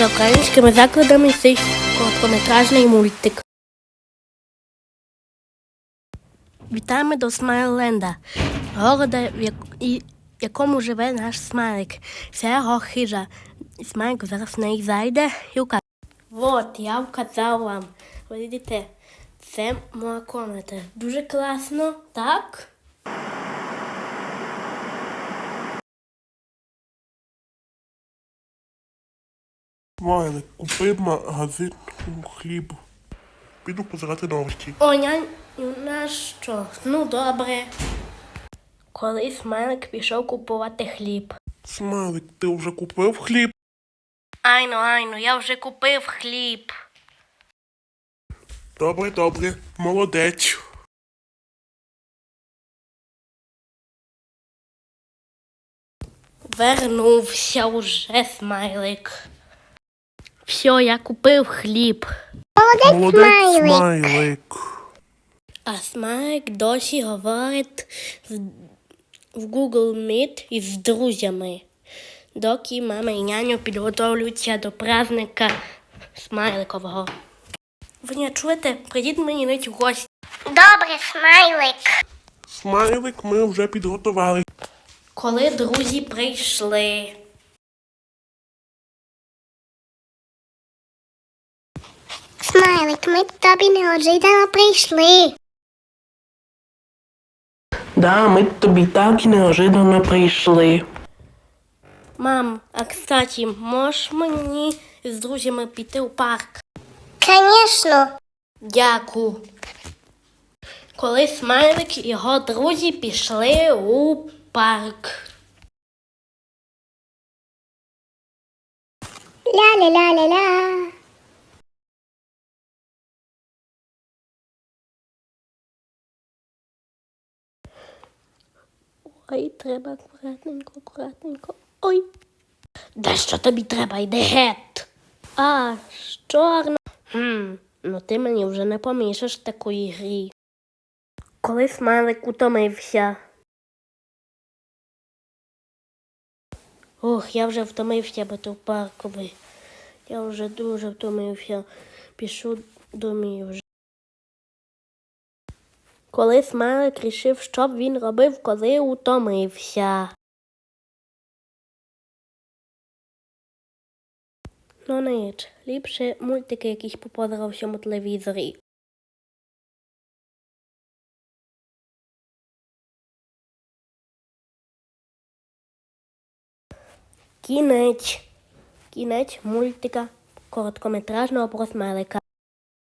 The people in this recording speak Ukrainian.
За українськими закладами цей короткометражний мультик. Вітаємо до Смайленда, города, в якому живе наш смайлик. Це його хижа. Смайлик зараз в неї зайде і укаже. Вот, я вказав вам. Видите, це моя комната. Дуже класно, так? Смайлик, купи магазин хліб. Піду позирати новості. О, нянь, на що? Ну, добре. Коли смайлик пішов купувати хліб. Смайлик, ти вже купив хліб? Айно, айно, я вже купив хліб. Добре, добре, молодець. Вернувся уже смайлик. Все, я купив хліб. Молодець, смайлик. А смайлик досі говорить з- в Google Meet із друзями, доки мама і няню підготовлюються до праздника смайликового. Ви не чуєте? Прийдіть мені навіть в гості. Добре, смайлик. Смайлик ми вже підготували. Коли друзі прийшли. Смайлик, ми тобі неожиданно прийшли. Да, ми тобі так неожиданно прийшли. Мам, а кстати, можеш мені з друзями піти у парк? Конечно. Дякую. Коли смайлик і його друзі пішли у парк. Ля-ля-ля-ля-ля. Ой, треба акуратненько, акуратненько. Ой. Да що тобі треба, йди геть. А, чорно. Хм, ну ти мені вже не помішаш такої грі. Коли смайлик утомився. Ох, я вже втомився бути в паркові. Я вже дуже втомився. Пішу домів вже. Коли смайлик рішив, що б він робив, коли утомився. Ну ніч, ліпше мультики якісь в всьому телевізорі. Кінець. Кінець мультика короткометражного про смайлика.